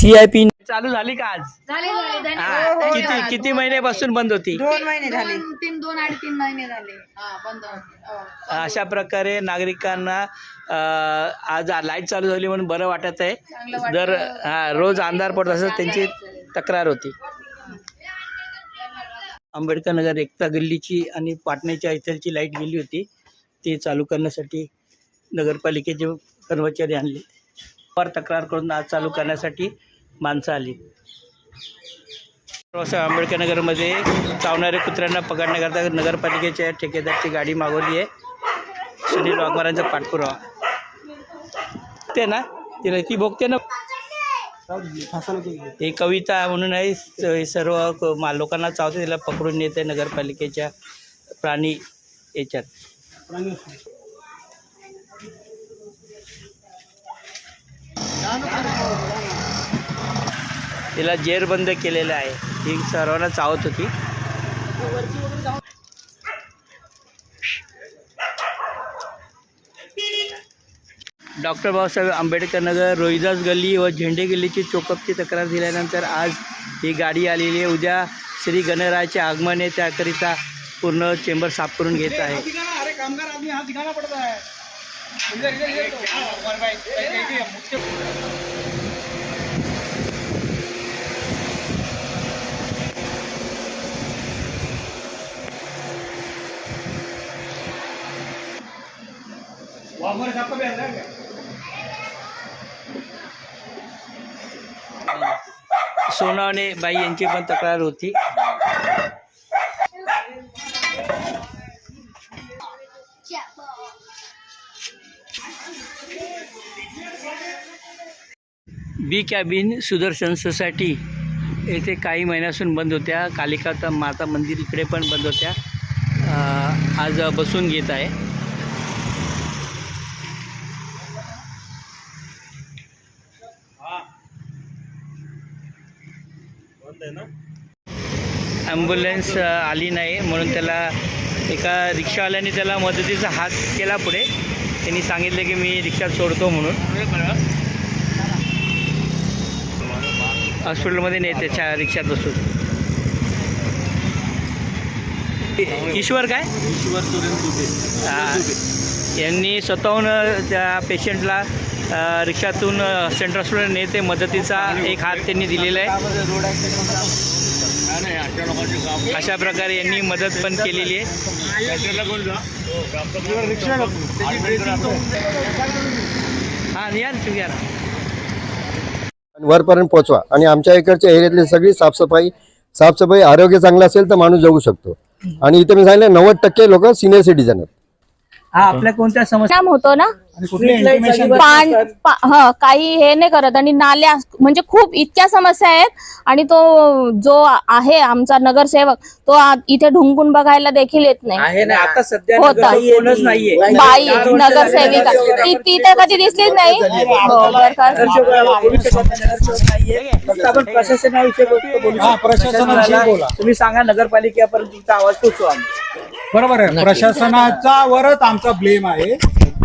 C I P चालू झाली का आज? झाले झाले हा, धन्यवाद. किती किती महिन्यापासून बंद होती? दोन महिने झाले. दोन तीन दोन अडीच तीन महिने झाले. हा बंद होते. हो. अशा प्रकारे नागरिकांना अ, आज लाइट चालू झाली म्हणून बरं वाटत आहे. वाटतं. जर हा रोज अंधार पडत असं त्यांची तक्रार होती. आंबेडकर नगर एकता गल्लीची आणि पाटण्याच्या इथलची लाइट गेली होती. ती चालू करण्यासाठी नगरपालिकेचे कर्मचारी आणले. वर तक्रार करून आज चालू करण्यासाठी माणसं आली. असं आंबेडकर नगरमध्ये चावणाऱ्या कुत्र्यांना पकडण्याकरता नगरपालिकेच्या ठेकेदारची गाडी मागवली आहे. सुनील वाघमारांचा पाठपुरावा. ते ना तिला ती बघते ना. हे कविता म्हणून आहे सर्व मा- लोकांना चावते तिला पकडून नेते नगरपालिकेच्या प्राणी याच्यात. तिला जेरबंद केलेलं आहे. ती सर्वांना चावत होती. डॉक्टर बाबासाहेब आंबेडकर नगर रोहिदास गल्ली व झेंडे गल्लीची चोकअपची तक्रार दिल्यानंतर आज ही गाडी आलेली आहे. उद्या श्री गणरायाचे आगमन आहे त्याकरिता पूर्ण चेंबर साफ करून घेत आहे. सोनावणे बाई यांची पण तक्रार होती. बी कॅबिन सुदर्शन सोसायटी येथे काही महिन्यापासून बंद होत्या. कालिका माता मंदिर इकडे पण बंद होत्या. आज बसून घेत आहे. ॲम्ब्युलन्स आली नाही. म्हणून त्याला एका रिक्षावाल्याने त्याला मदतीचा हात केला पुढे. त्यांनी सांगितलं की मी रिक्षा सोडतो म्हणून. हॉस्पिटलमध्ये नाही त्याच्या रिक्षात बसून. ईश्वर काय? हा. यांनी स्वतःहून त्या पेशंटला रिक्षातून सेंट्रल हॉस्पिटल नेते मदतीचा एक हात त्यांनी दिलेला आहे. अशा प्रकारे यांनी मदत पण केलेली आहे. वरपर्यंत पोहोचवा. आणि आमच्या इकडच्या एरियातली सगळी साफसफाई साफसफाई आरोग्य चांगलं असेल तर माणूस जगू शकतो. आणि इथे मी सांगितलं नव्वद टक्के लोक सिनियर सिटीजन आहेत. हा आपल्या कोणत्या समस्या होतो ना पान पा- ह काही हे नाही करत आणि नाल्या म्हणजे खूप इतक्या समस्या आहेत आणि तो जो आहे आमचा नगरसेवक तो आ- इथे ढुंकून बघायला देखील येत नाही आहे ना आता सध्या होता. नगरसेवक कोणच नाहीये बाई चार वर्ष नगरसेविका झाली. ती ती तर कधी दिसलीच नाही हो. फक्त आपण प्रशासनाविषयी बोलतो- बोलू शकतो. प्रशासनाविषयी बोला. तुम्ही सांगा नगरपालिकेपर्यंत तुमचा आवाज पोचवा बरोबर आहे. प्रशासनाचा वरच आमचा ब्लेम आहे.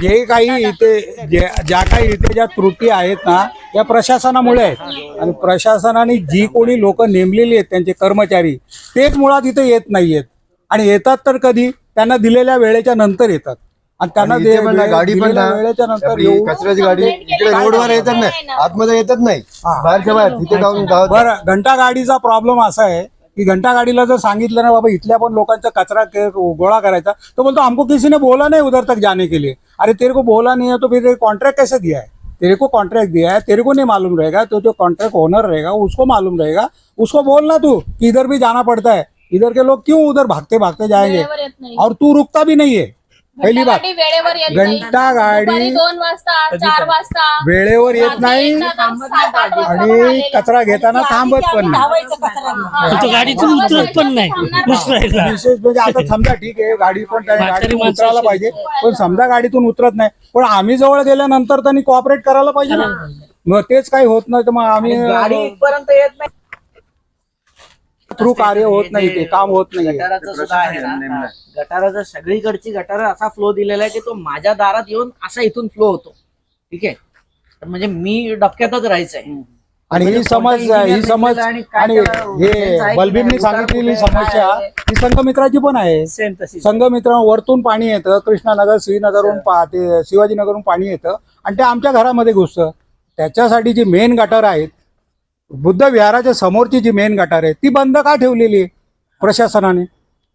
जे काही इथे जे ज्या काही इथे ज्या त्रुटी आहेत ना त्या प्रशासनामुळे आहेत. आणि प्रशासनाने जी कोणी लोक नेमलेली आहेत त्यांचे कर्मचारी तेच मुळात इथे येत नाहीयेत. आणि येतात तर कधी? त्यांना दिलेल्या वेळेच्या नंतर येतात. आणि त्यांना आणि इथे दे- पण ना गाडी पण दिलेल्या ना वेळेच्या नंतर आपली कचऱ्याची गाडी इकडे रोडवर येतात नाही. आतमध्ये येतच नाही. हा. बाहेरच्या बाहेर तिथे जाऊन बरं घंटा गाडीचा प्रॉब्लेम असा आहे की घंटा गाडीला जर सांगितलं ना बाबा इथल्या पण लोकांचा कचरा गोळा करायचा तो बोलतो हमको किसी ने बोला नहीं उधर तक जाने के लिए. अरे तेरे को बोला नहीं है तो फिर कॉन्ट्रैक्ट कैसे दिया है? तेरे को कॉन्ट्रैक्ट दिया है तेरे को नहीं मालूम रहेगा तो जो कॉन्ट्रैक्ट ओनर रहेगा उसको मालूम रहेगा। उसको बोलना तू कि इधर भी जाना पड़ता है। इधर के लोग क्यों उधर भागते भागते जाएंगे नाही। और तू रुकता भी नहीं है। पहिली बात गाडी वेळेवर येत नाही. घंटा गाडी दुपारी दोन वाजता चार वाजता. वेळेवर येत नाही आणि. कचरा घेताना थांबत पण नाही. तो गाडीतून उतरत पण नाही. विशेष म्हणजे आता समजा ठीक आहे गाडी पण त्याने गाडीतून उतरायला पाहिजे. पण समजा गाडीतून उतरत नाही. पण आम्ही जवळ गेल्यानंतर त्यांनी कॉपरेट करायला पाहिजे ना. मग तेच काही होत नाही तर मग आम्ही गाडीपर्यंत येत नाही. थ्रू कार्य होत नाही ते काम होत नाही. गटाराचं सुद्धा आहे ना. गटाराचं सगळीकडची गटार असा फ्लो दिलेला आहे की तो माझ्या दारात येऊन असा इथून फ्लो होतो. ठीक आहे? तर म्हणजे मी डबक्यातच राहायचंय. आणि ही समस्या ही समज आणि हे बलबीरनी सांगितलेली समस्या ही संघमित्राची पण आहे. सेम तशी. संघमित्र वरतून पाणी येतं कृष्णानगर श्रीनगरहून पा ते शिवाजीनगरहून पाणी येतं आणि ते आमच्या घरामध्ये घुसतं. त्याच्यासाठी जी मेन गटार आहेत बुद्ध विहाराच्या समोरची जी मेन गटार आहे ती बंद का ठेवलेली आहे प्रशासनाने?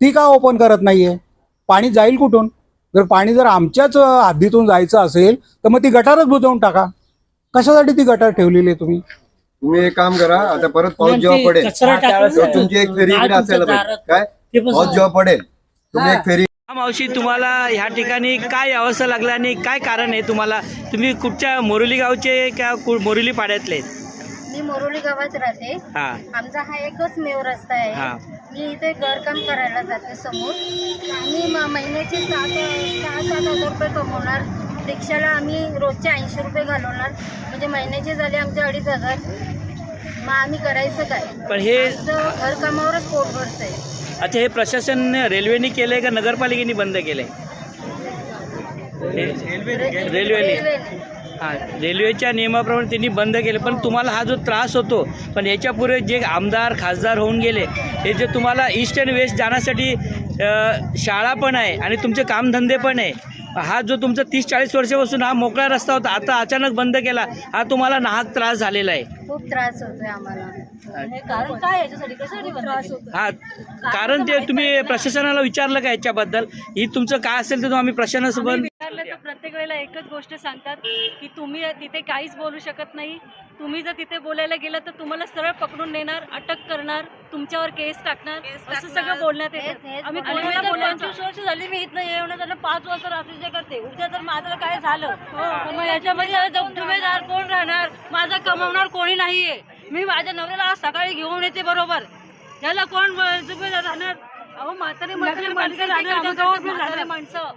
ती का ओपन करत नाहीये? पाणी जाईल कुठून? जर पाणी जर आमच्याच हद्दीतून जायचं असेल तर मग ती गटारच बुजवून टाका. कशासाठी ती गटार ठेवलेली आहे तुम्ही? तुम्ही एक काम करा आता परत पाऊस जेव्हा पडेल तेव्हा तुमची एक फेरी इकडे असायला पाहिजे. काय? पाऊस जेव्हा पडेल तुम्ही एक फेरी हा, मावशी तुम्हाला ह्या ठिकाणी काय अवस्था लागला आणि काय कारण आहे तुम्हाला? तुम्ही कुठच्या मोरोली गावचे का कु- मोरोली पाड्यातले मी मोरोली गावात राहते. हा. आमचा हा एकच मेव रस्ता आहे. मी इथे घरकाम करायला जाते समोर. आम्ही म- महिन्याचे सात सहा सात हजार रुपये कमवणार. रिक्षाला आम्ही रोजचे ऐंशी रुपये घालवणार. म्हणजे महिन्याचे झाले आमचे अडीच हजार. मग आम्ही करायचं काय? पण हे आमचं घरकामावरच पोट भरतंय. अच्छा हे प्रशासन रेल्वेने केलंय का नगरपालिकेने बंद केलंय? रेल्वेने. रेल्वेने. हा रेल्वेच्या नियमाप्रमाणे त्यांनी बंद केले पण तुम्हाला हा जो त्रास होतो पण याच्यापूर्वी जे आमदार खासदार होऊन गेले हे जे तुम्हाला ईस्ट अँड वेस्ट जाण्यासाठी शाळा पण आहे आणि तुमचे कामधंदे पण आहे हा जो तुमचा तीस चाळीस वर्षापासून हा मोकळा रस्ता होता आता अचानक बंद केला हा तुम्हाला नाहक त्रास झालेला आहे. खूप त्रास होतोय आम्हाला. कारण काय याच्यासाठी? कशासाठी त्रास होतो हा कारण ते तुम्ही प्रशासनाला विचारलं का याच्याबद्दल? ही तुमचं काय असेल तर तो आम्ही प्रशासनासोबत विचारलं तर प्रत्येक वेळेला एकच गोष्ट सांगतात की तुम्ही तिथे काहीच बोलू शकत नाही. तुम्ही जर तिथे बोलायला गेलं तर तुम्हाला सरळ पकडून नेणार अटक करणार तुमच्यावर केस टाकणार असं सगळं बोलण्यात येतं. आम्ही कोणाला पंचवीस वर्ष झाली मी इथनं येऊन झालं पाच वर्ष रात्रीचे करते. उद्या जर माझं काय झालं तर मग याच्यामध्ये जबाबदार कोण राहणार? माझं कमवणार कोणी नाहीये. मी माझ्या नवऱ्याला आज सकाळी घेऊन येते बरोबर. याला कोण जुबेदार राहणार? अहो म्हातारी माणसं. राहणार माणसं.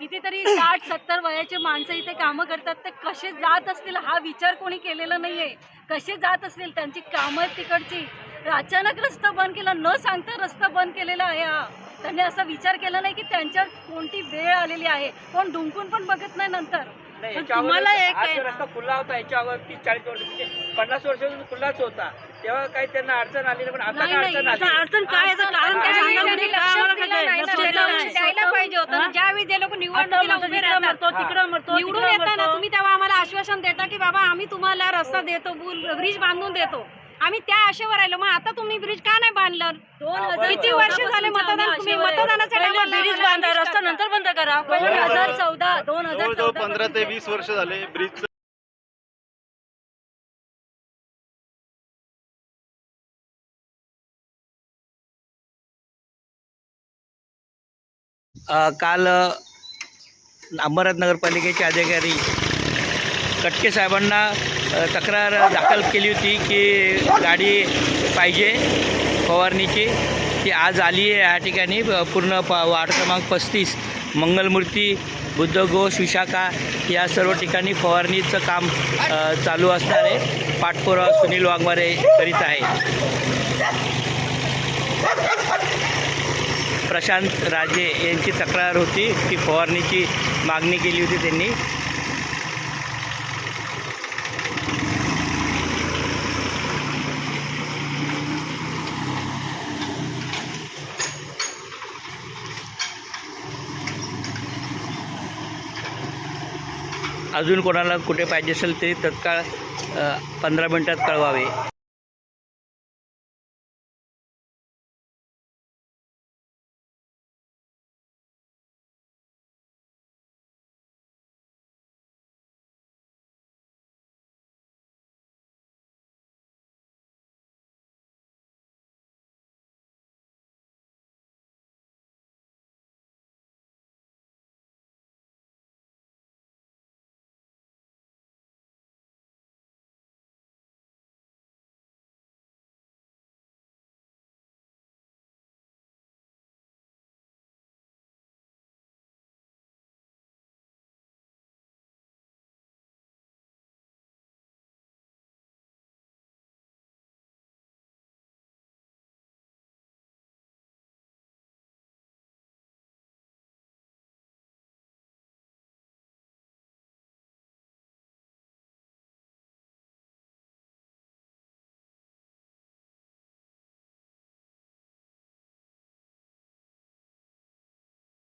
कितीतरी साठ सत्तर वयाचे माणसं इथे कामं करतात ते कसे जात असतील हा विचार कोणी केलेला नाहीये. कसे जात असतील त्यांची कामं तिकडची. अचानक रस्ता बंद केला न सांगता रस्ता बंद केलेला आहे हा. त्यांनी असा विचार केला नाही की त्यांच्यावर कोणती वेळ आलेली आहे. कोण डुंकून पण बघत नाही नंतर. नाही, तुम्हाला एक. रस्ता खुला होता याच्या अगोदर तीस चाळीस वर्ष म्हणजे पन्नास वर्षापासून खुलाच होता. तेव्हा काही त्यांना अडचण आली नाही पण आता नाही नाही अडचण काय याचं कारण काय नाही, सांगा नाही, म्हणजे काय आम्हाला कळतंय? लक्ष दिलं नाही. द्यायला पाहिजे होतं ना. ज्यावेळी जे लोक निवडणुकीला आता उभे तिकडं राहतात. मरतो, तिकडं मरतो, निवडून तिकडं येताना मरतो. तुम्ही तेव्हा आम्हाला आश्वासन देता की बाबा आम्ही तुम्हाला रस्ता देतो बुल ब्रिज बांधून देतो. आम्ही त्या आशेवर राहिलो. मग आता तुम्ही ब्रिज का नाही बांधलं? दोन हजार किती वर्ष झाले मतदान तुम्ही मतदानाच्या टायमाला ब्रिज बांधा रस्ता. नंतर बंद करा. दोन हजार चौदा दोन हजार जवळजवळ चौदा पंधरा ते वीस वर्ष झाले ब्रिज अ, काल अ, अंबरनाथ नगरपालिकेचे अधिकारी कटके साहेबांना तक्रार दाखल केली होती की गाडी पाहिजे फवारणीची ती आज आली आहे या ठिकाणी पूर्ण प वार्ड क्रमांक पस्तीस मंगलमूर्ती बुद्धघोष विशाखा या सर्व ठिकाणी फवारणीचं काम चालू असणार आहे पाठपुरावा सुनील वाघमारे करीत आहे. प्रशांत राजे यांची तक्रार होती की फवारणीची मागणी केली होती त्यांनी. अजून कोणाला कुठे पाहिजे असेल ते तत्काळ पंधरा मिनटात कळवावे.